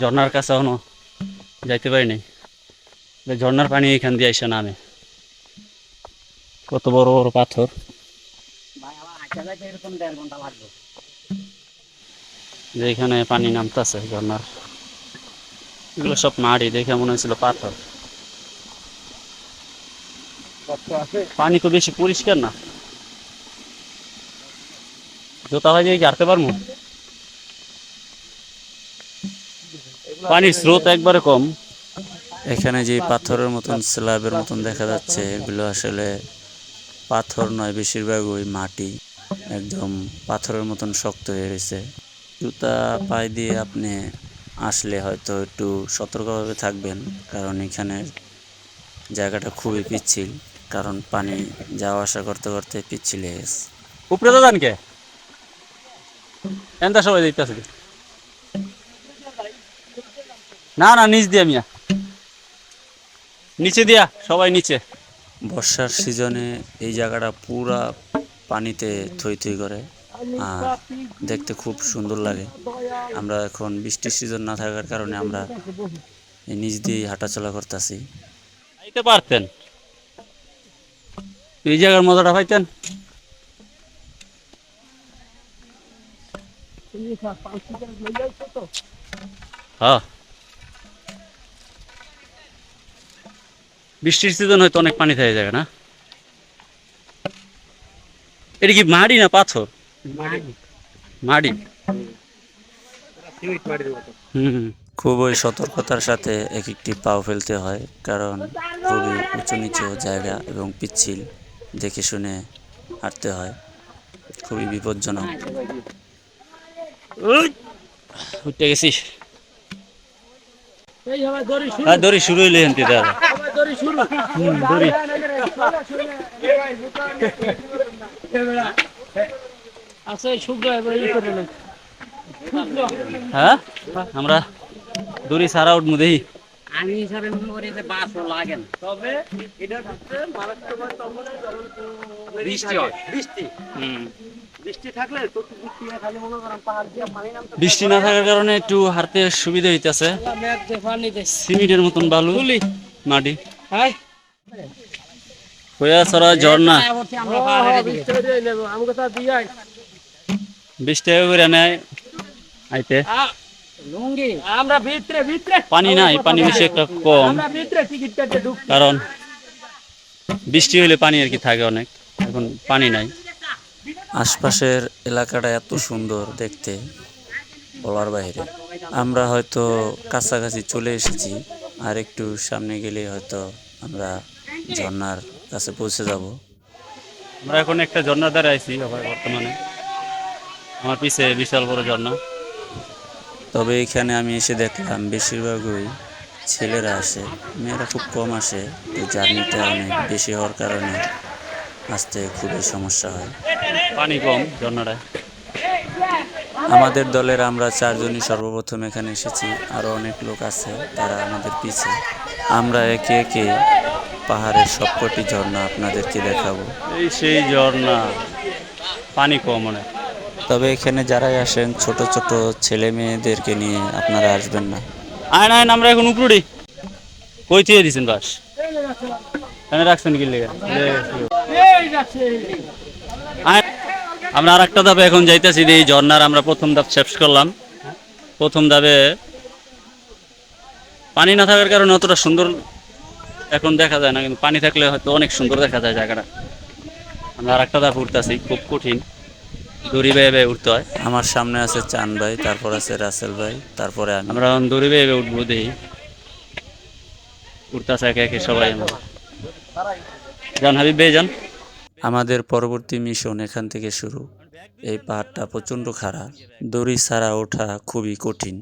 ঝর্ণার কাছে এখনও যাইতে পারি নাই এই ঝর্ণার পানি এখান দিয়ে এসে নামে। কত বড় বড় পাথর। যে এখানে পানি নামতেছে ঝর্ণার। এগুলো সব মাটি দেখে মনে হয়েছিল পাথর। পানি তো বেশি পরিষ্কার না। জোতা ভাই কি পারব? পানির স্রোত একবারে কম। এখানে যে পাথরের মতন স্ল্যাবের মতন দেখা যাচ্ছে এগুলো আসলে পাথর নয় বেশিরভাগ ওই মাটি। একদম পাথরের মতন শক্ত হয়ে রয়েছে। জুতা পায়ে দিয়ে আপনি আসলে হয়তো একটু সতর্কভাবে থাকবেন কারণ এখানে জায়গাটা খুবই পিচ্ছিল কারণ পানি যাওয়া আসা করতে করতে পিচ্ছিল হয়ে গেছে। উপরে তো যান কে এনতা সবাই দেখতেছে। না না নিচ দিয়া মিয়া। নিচে দিয়া সবাই নিচে। বর্ষার সিজনে এই জায়গাটা পুরা পানিতে থই থই করে আর দেখতে খুব সুন্দর লাগে। আমরা এখন বৃষ্টির সিজন না থাকার কারণে আমরা এই নিচ দিয়ে হাঁটাচলা করতেছি। আইতে পারতেন। এই জায়গার মজাটা পাইতেন? হ্যাঁ। বৃষ্টির সিজন হয়তো অনেক পানি থাকে যায় না? এটা কি মাটি না পাথর? হুম খুবই সতর্কতার সাথে এক একটি পাও ফেলতে হয় কারণ খুবই উঁচু নিচু জায়গা এবং পিচ্ছিল দেখে শুনে হাঁটতে হয়। খুবই বিপজ্জনক। উঠতে গেছিস? দড়ি শুরু। হইলে হেনতে দাদা হুম, দড়ি। হ্যাঁ? আমরা দড়ি সারা উঠবো দেখি। আমি হিসাবে মনে করি যে বাসও লাগে না। তবে এটার মারাত্মক তখন বৃষ্টি হয়। বৃষ্টি। হুম। বৃষ্টি থাকলে তো বৃষ্টি খালি মনে করেন পাহাড় দিয়ে পানি নামতে বৃষ্টি না থাকার কারণে একটু হাঁটতে সুবিধা হইতেছে। সিমেন্টের মতন বালু। মাটি। ঝর্ণা। বিশ টাকা করে নেয় আইতে। আমরা ভিতরে ভিতরে। পানি নাই পানি বেশি একটা কম। আমরা ভিতরে টিকিট কেটে ঢুক কারণ বৃষ্টি হলে পানি আর কি থাকে অনেক। এখন পানি নাই। আশপাশের এলাকাটা এত সুন্দর দেখতে বলার বাইরে। আমরা হয়তো কাছাকাছি চলে এসেছি। আর একটু সামনে গেলে হয়তো আমরা ঝর্নার কাছে পৌঁছে যাব। আমরা এখন একটা ঝর্ণার দ্বারা আইছি আবার বর্তমানে। আমার পিছে বিশাল বড় ঝর্ণা। তবে এখানে আমি এসে দেখলাম বেশিরভাগই ছেলেরা আসে মেয়েরা খুব কম আসে। তো জার্নিটা অনেক বেশি হওয়ার কারণে আসতে খুবই সমস্যা হয়। পানি কম ঝর্ণাটায়। আমাদের দলের আমরা চারজনই সর্বপ্রথম এখানে এসেছি। আরও অনেক লোক আছে তারা আমাদের পিছে। আমরা একে একে পাহাড়ের সবকটি ঝর্ণা আপনাদেরকে দেখাবো। এই সেই ঝর্ণা পানি কম অনেক। তবে এখানে যারাই আসেন ছোট ছোট ছেলে মেয়েদেরকে নিয়ে আপনারা আসবেন না। আয় আইন আমরা এখন উপরুড়ি। কই থিয়ে দিছেন বাস? এখানে রাখছেন কি লেগে? আয়, আমরা আর একটা ধাপে এখন যাইতেছি এই ঝর্ণার আমরা প্রথম ধাপ শেষ করলাম। প্রথম ধাপে পানি না থাকার কারণে অতটা সুন্দর এখন দেখা যায় না কিন্তু পানি থাকলে হয়তো অনেক সুন্দর দেখা যায় জায়গাটা। আমরা আর একটা ধাপ উঠতেছি খুব কঠিন। দড়ি বেয়ে বেয়ে উঠতে হয়। আমার সামনে আছে চান ভাই তারপর আছে রাসেল ভাই তারপরে আমি। আমরা এখন দড়ি বেয়ে বেয়ে উঠবো দেখি। উঠতেছে একে একে সবাই। আমরা যান হাবিব ভাই যান আমাদের পরবর্তী মিশন এখান থেকে শুরু। এই পাহাড়টা প্রচণ্ড খারাপ দড়ি ছাড়া ওঠা খুবই কঠিন।